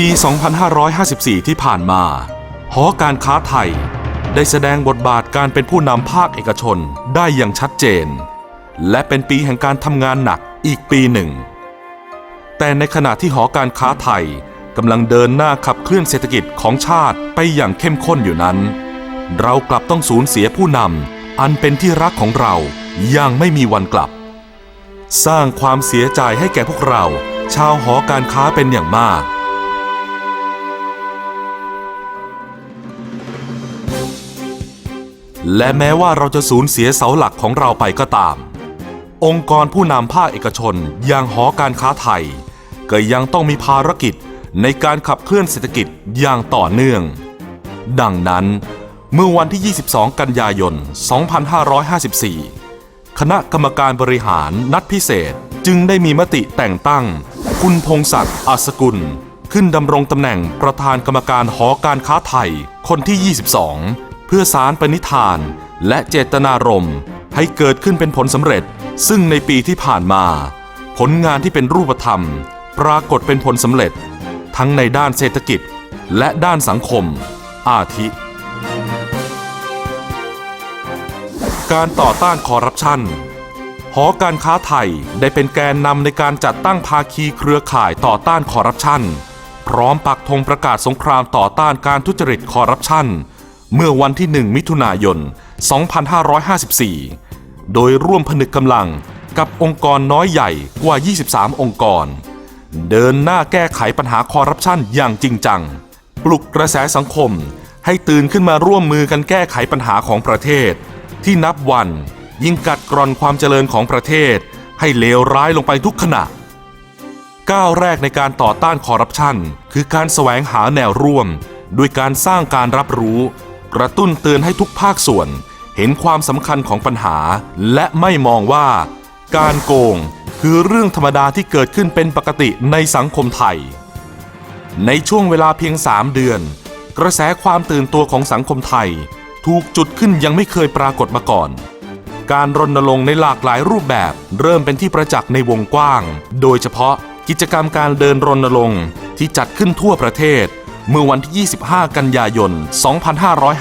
ปี 2554 ที่ผ่านมา หอการค้าไทย ได้แสดงบทบาทการเป็นผู้นำภาคเอกชนได้อย่างชัดเจน และเป็นปีแห่งการทำงานหนักอีกปีหนึ่ง แต่ในขณะที่หอการค้าไทยกำลังเดินหน้าขับเคลื่อนเศรษฐกิจของชาติไปอย่างเข้มข้นอยู่นั้น เรากลับต้องสูญเสียผู้นำอันเป็นที่รักของเราอย่างไม่มีวันกลับ สร้างความเสียใจให้แก่พวกเรา ชาวหอการค้าเป็นอย่างมาก และแม้ว่าเราจะสูญเสียเสาหลักของเราไปก็ตาม องค์กรผู้นำภาคเอกชนอย่างหอการค้าไทย ก็ยังต้องมีภารกิจในการขับเคลื่อนเศรษฐกิจอย่างต่อเนื่อง ดังนั้นเมื่อวันที่ 22 กันยายน 2554 คณะกรรมการบริหารนัดพิเศษจึงได้มีมติแต่งตั้ง คุณพงศักดิ์อัศกุล ขึ้นดำรงตำแหน่งประธานกรรมการหอการค้าไทยคนที่ 22 เพื่อสารปณิธาน และเจตนารมณ์ให้เกิดขึ้นเป็นผลสำเร็จ ซึ่งในปีที่ผ่านมา ผลงานที่เป็นรูปธรรม ปรากฏเป็นผลสำเร็จ ทั้งในด้านเศรษฐกิจ และด้านสังคม อาทิ การต่อต้านคอร์รัปชันหอการค้าไทยได้เป็นแกนนำในการจัดตั้งภาคีเครือข่ายต่อต้านคอร์รัปชันพร้อมปักธงประกาศสงครามต่อต้านการทุจริตคอร์รัปชัน เมื่อวันที่ 1 มิถุนายน 2554 โดยร่วมผนึกกำลังกับองค์กรน้อยใหญ่กว่า 23 องค์กร เดินหน้าแก้ไขปัญหาคอร์รัปชันอย่างจริงจัง ปลุกกระแสสังคมให้ตื่นขึ้นมาร่วมมือกันแก้ไขปัญหาของประเทศ ที่นับวันยิ่งกัดกร่อนความเจริญของประเทศ ให้เลวร้ายลงไปทุกขณะก้าวแรกในการต่อต้านคอร์รัปชันคือการแสวงหาแนวร่วม ด้วยการสร้างการรับรู้ กระตุ้นเตือนให้ทุกภาคส่วน เห็นความสำคัญของปัญหา และไม่มองว่า การโกงคือเรื่องธรรมดาที่เกิดขึ้นเป็นปกติในสังคมไทย ในช่วงเวลาเพียง 3 เดือน กระแสความตื่นตัวของสังคมไทย ถูกจุดขึ้นยังไม่เคยปรากฏมาก่อนการรณรงค์ในหลากหลายรูปแบบ เริ่มเป็นที่ประจักษ์ในวงกว้าง โดยเฉพาะกิจกรรมการเดินรณรงค์ที่จัดขึ้นทั่วประเทศ เมื่อวันที่ 25 กันยายน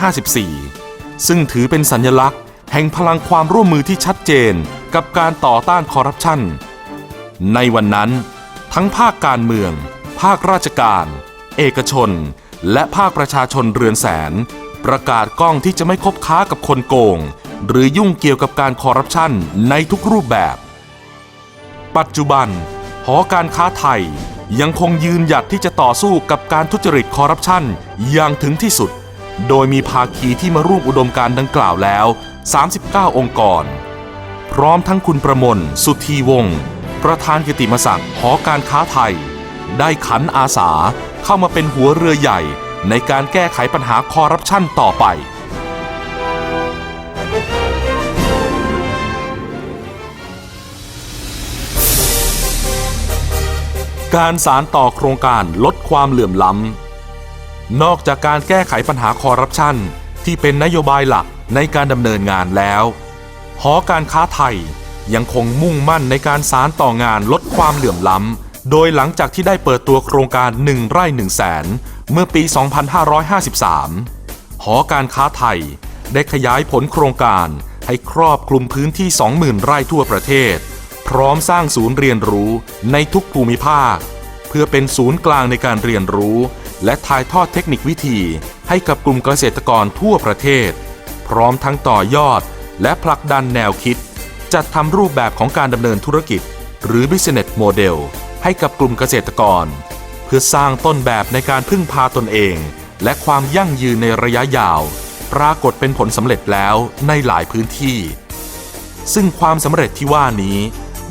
2554 ซึ่งถือเป็นสัญลักษณ์ แห่งพลังความร่วมมือที่ชัดเจนกับการต่อต้านคอร์รัปชัน ในวันนั้น ทั้งภาคการเมือง ภาคราชการ เอกชน และภาคประชาชนเรือนแสน ประกาศกล้องที่จะไม่คบค้ากับคนโกง หรือยุ่งเกี่ยวกับการคอร์รัปชันในทุกรูปแบบ ปัจจุบันหอการค้าไทย ยังคงยืนหยัดที่จะต่อสู้กับการทุจริตคอร์รัปชันอย่างถึงที่สุด โดยมีภาคีที่มาร่วมอุดมการดังกล่าวแล้ว 39 องค์กร พร้อมทั้งคุณประมล สุธีวงศ์ประธานกิติมศักดิ์หอการค้าไทย ได้ขันอาสาเข้ามาเป็นหัวเรือใหญ่ในการแก้ไขปัญหาคอร์รัปชันต่อไป การสารต่อโครงการลดความเหลื่อมล้ำ นอกจากการแก้ไขปัญหาคอร์รัปชันที่เป็นนโยบายหลักในการดำเนินงานแล้ว หอการค้าไทยยังคงมุ่งมั่นในการสารต่องานลดความเหลื่อมล้ำ โดยหลังจากที่ได้เปิดตัวโครงการ 1 ไร่ 1 แสน เมื่อปี 2553 หอการค้าไทยได้ขยายผลโครงการให้ครอบคลุมพื้นที่ 20,000 ไร่ทั่วประเทศ พร้อมสร้างศูนย์เรียนรู้ในทุกภูมิภาค เพื่อเป็นศูนย์กลางในการเรียนรู้ และถ่ายทอดเทคนิควิธี ให้กับกลุ่มเกษตรกรทั่วประเทศ พร้อมทั้งต่อยอด และผลักดันแนวคิด จัดทำรูปแบบของการดำเนินธุรกิจ หรือ Business Model ให้กับกลุ่มเกษตรกร เพื่อสร้างต้นแบบในการพึ่งพาตนเอง และความยั่งยืนในระยะยาว ปรากฏเป็นผลสำเร็จแล้วในหลายพื้นที่ ซึ่งความสำเร็จที่ว่านี้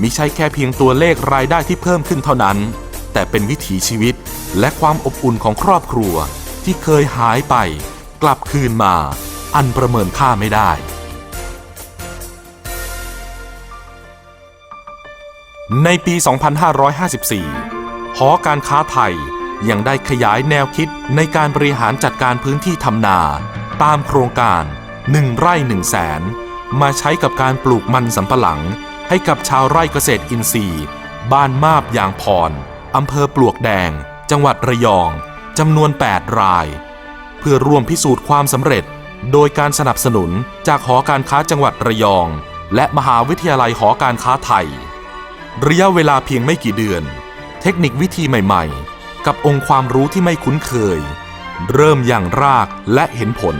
มิใช่แค่เพียงตัวเลขรายได้ที่เพิ่มขึ้นเท่านั้น แต่เป็นวิถีชีวิตและความอบอุ่นของครอบครัวที่เคยหายไป กลับคืนมา อันประเมินค่าไม่ได้ในปี 2554 หอการค้าไทยยังได้ขยายแนวคิดในการบริหารจัดการพื้นที่ทำนา ตามโครงการ 1 ไร่1แสน มาใช้กับการปลูกมันสำปะหลัง ให้กับชาวไร่เกษตรอินทรีย์ บ้านมาบยางพรอำเภอปลวกแดงจังจังหวัดระยองจำนวน 8 ราย เพื่อร่วมพิสูจน์ความสำเร็จ โดยการสนับสนุนจากหอการค้าจังหวัดระยอง และมหาวิทยาลัยหอการค้าไทย ระยะเวลาเพียงไม่กี่เดือน เทคนิควิธีใหม่ ๆ กับองค์ความรู้ที่ไม่คุ้นเคย เริ่มอย่างรากและเห็นผล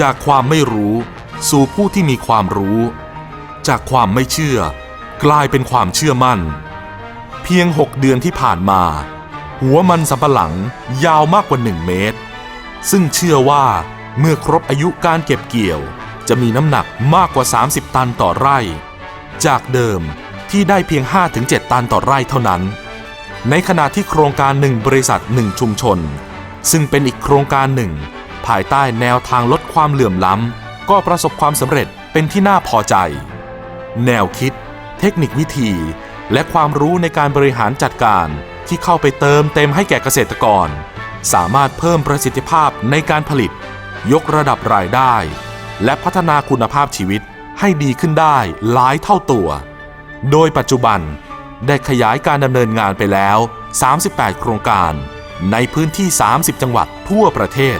จากความไม่รู้สู่ผู้ที่มีความรู้ จากความไม่เชื่อ กลายเป็นความเชื่อมั่น เพียง6เดือนที่ผ่านมา หัวมันสำปะหลังยาวมากกว่า1เมตร ซึ่งเชื่อว่าเมื่อครบอายุการเก็บเกี่ยว จะมีน้ำหนักมากกว่า 30 ตันต่อไร่ จากเดิมที่ได้เพียง 5-7 ตันต่อไร่เท่านั้น ในขณะที่โครงการหนึ่งบริษัทหนึ่งชุมชน ซึ่งเป็นอีกโครงการหนึ่ง ภายใต้แนวทางลดความเหลื่อมล้ำก็ประสบความสำเร็จเป็นที่น่าพอใจ แนวคิด เทคนิควิธี และความรู้ในการบริหารจัดการที่เข้าไปเติมเต็มให้แก่เกษตรกร สามารถเพิ่มประสิทธิภาพในการผลิต ยกระดับรายได้ และพัฒนาคุณภาพชีวิตให้ดีขึ้นได้หลายเท่าตัว โดยปัจจุบันได้ขยายการดำเนินงานไปแล้ว 38 โครงการ ในพื้นที่ 30 จังหวัดทั่วประเทศ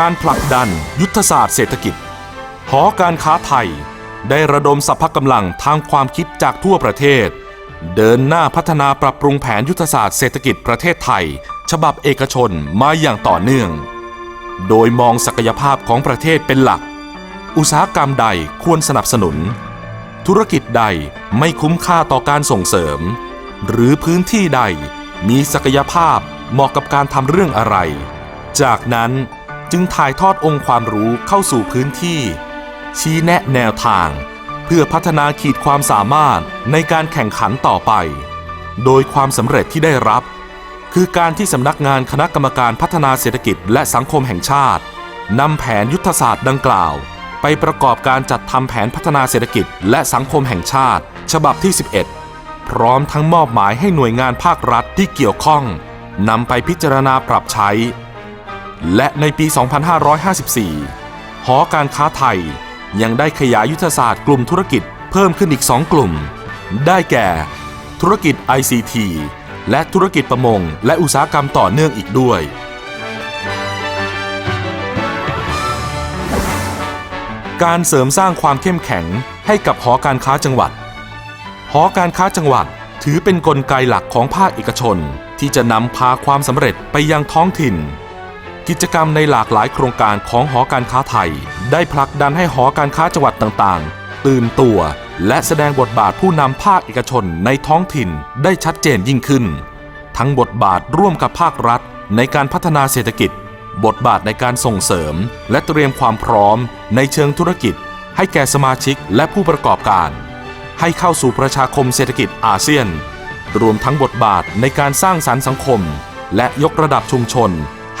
การผลักดันยุทธศาสตร์เศรษฐกิจ หอการค้าไทยได้ระดมสรรพกำลังทางความคิดจากทั่วประเทศ เดินหน้าพัฒนาปรับปรุงแผนยุทธศาสตร์เศรษฐกิจประเทศไทย ฉบับเอกชนมาอย่างต่อเนื่อง โดยมองศักยภาพของประเทศเป็นหลัก อุตสาหกรรมใดควรสนับสนุน ธุรกิจใดไม่คุ้มค่าต่อการส่งเสริม หรือพื้นที่ใดมีศักยภาพเหมาะกับการทำเรื่องอะไร จากนั้น จึงถ่ายทอดองค์ความรู้เข้าสู่พื้นที่ ชี้แนะแนวทาง เพื่อพัฒนาขีดความสามารถในการแข่งขันต่อไป โดยความสำเร็จที่ได้รับ คือการที่สำนักงานคณะกรรมการพัฒนาเศรษฐกิจและสังคมแห่งชาตินำแผนยุทธศาสตร์ดังกล่าว ไปประกอบการจัดทำแผนพัฒนาเศรษฐกิจและสังคมแห่งชาติ ฉบับที่ 11 พร้อมทั้งมอบหมายให้หน่วยงานภาครัฐที่เกี่ยวข้องนำไปพิจารณาปรับใช้ และในปี 2554 หอการค้าไทยยังได้ขยายยุทธศาสตร์กลุ่มธุรกิจเพิ่มขึ้นอีก 2 กลุ่ม ได้แก่ ธุรกิจ ICT และธุรกิจประมง และอุตสาหกรรมต่อเนื่องอีกด้วย การเสริมสร้างความเข้มแข็งให้กับหอการค้าจังหวัด หอการค้าจังหวัดถือเป็นนกลไกหลักของภาคเอกชน ที่จะนำพาความสำเร็จไปยังท้องถิ่น กิจกรรมในหลากหลายโครงการของหอการค้าไทย ได้ผลักดันให้หอการค้าจังหวัดต่างๆ ตื่นตัว และแสดงบทบาทผู้นำภาคเอกชนในท้องถิ่นได้ชัดเจนยิ่งขึ้น ทั้งบทบาทร่วมกับภาครัฐ ในการพัฒนาเศรษฐกิจ บทบาทในการส่งเสริม และเตรียมความพร้อม ในเชิงธุรกิจ ให้แก่สมาชิกและผู้ประกอบการ ให้เข้าสู่ประชาคมเศรษฐกิจอาเซียน รวมทั้งบทบาทในการสร้างสรรค์สังคม และยกระดับชุมชน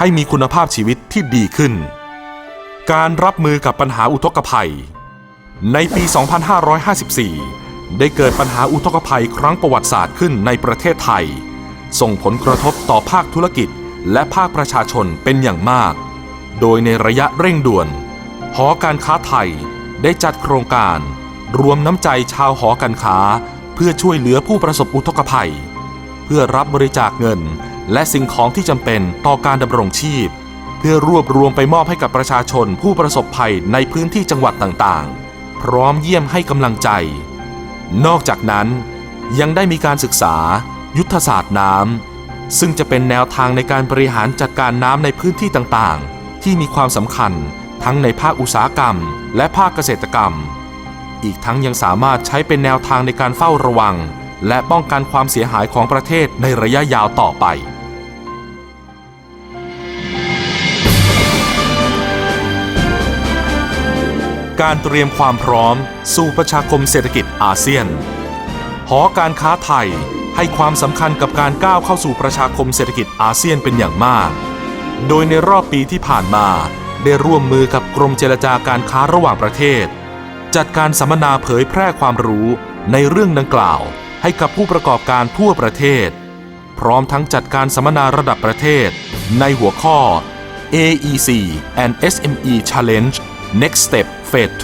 ให้มีคุณภาพชีวิตที่ดีขึ้น การรับมือกับปัญหาอุทกภัย ในปี 2554 ได้เกิดปัญหาอุทกภัยครั้งประวัติศาสตร์ขึ้นในประเทศไทย ส่งผลกระทบต่อภาคธุรกิจและภาคประชาชนเป็นอย่างมาก โดยในระยะเร่งด่วน หอการค้าไทยได้จัดโครงการ รวมน้ำใจชาวหอการค้า เพื่อช่วยเหลือผู้ประสบอุทกภัย เพื่อรับบริจาคเงิน และสิ่งของที่จำเป็นต่อการดำรงชีพ เพื่อรวบรวมไปมอบให้กับประชาชนผู้ประสบภัยในพื้นที่จังหวัดต่างๆ พร้อมเยี่ยมให้กำลังใจ นอกจากนั้น ยังได้มีการศึกษา ยุทธศาสตร์น้ำซึ่งจะเป็นแนวทางในการบริหารจัดการน้ำในพื้นที่ต่างๆ ที่มีความสำคัญทั้งในภาคอุตสาหกรรม และภาคเกษตรกรรม อีกทั้งยังสามารถใช้เป็นแนวทางในการเฝ้าระวัง และป้องกันความเสียหายของประเทศในระยะยาวต่อไป การเตรียมความพร้อม สู่ประชาคมเศรษฐกิจอาเซียน หอการค้าไทยให้ความสำคัญกับการก้าวเข้าสู่ประชาคมเศรษฐกิจอาเซียนเป็นอย่างมาก โดยในรอบปีที่ผ่านมา ได้ร่วมมือกับกรมเจรจาการค้าระหว่างประเทศ จัดการสัมมนาเผยแพร่ความรู้ในเรื่องดังกล่าว ให้กับผู้ประกอบการทั่วประเทศ พร้อมทั้งจัดการสัมมนาระดับประเทศ ในหัวข้อ AEC and SME Challenge Next Step Phase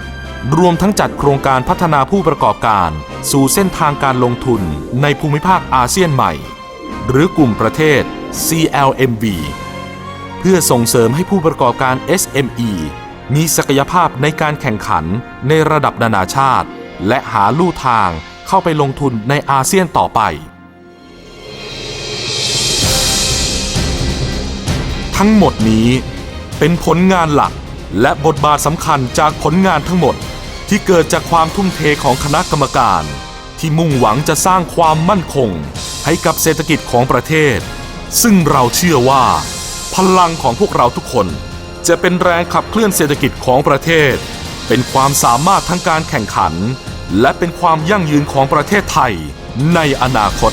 2 รวมทั้งจัดโครงการพัฒนาผู้ประกอบการ สู่เส้นทางการลงทุนในภูมิภาคอาเซียนใหม่ หรือกลุ่มประเทศ CLMV เพื่อส่งเสริมให้ผู้ประกอบการ SME มีศักยภาพในการแข่งขันในระดับนานาชาติ และหาลู่ทางเข้าไปลงทุนในอาเซียนต่อไป ทั้งหมดนี้เป็นผลงานหลัก และบทบาทสำคัญจากผลงานทั้งหมด ที่เกิดจากความทุ่มเทของคณะกรรมการ ที่มุ่งหวังจะสร้างความมั่นคง ให้กับเศรษฐกิจของประเทศ ซึ่งเราเชื่อว่า พลังของพวกเราทุกคน จะเป็นแรงขับเคลื่อนเศรษฐกิจของประเทศ เป็นความสามารถทั้งการแข่งขัน และเป็นความยั่งยืนของประเทศไทยในอนาคต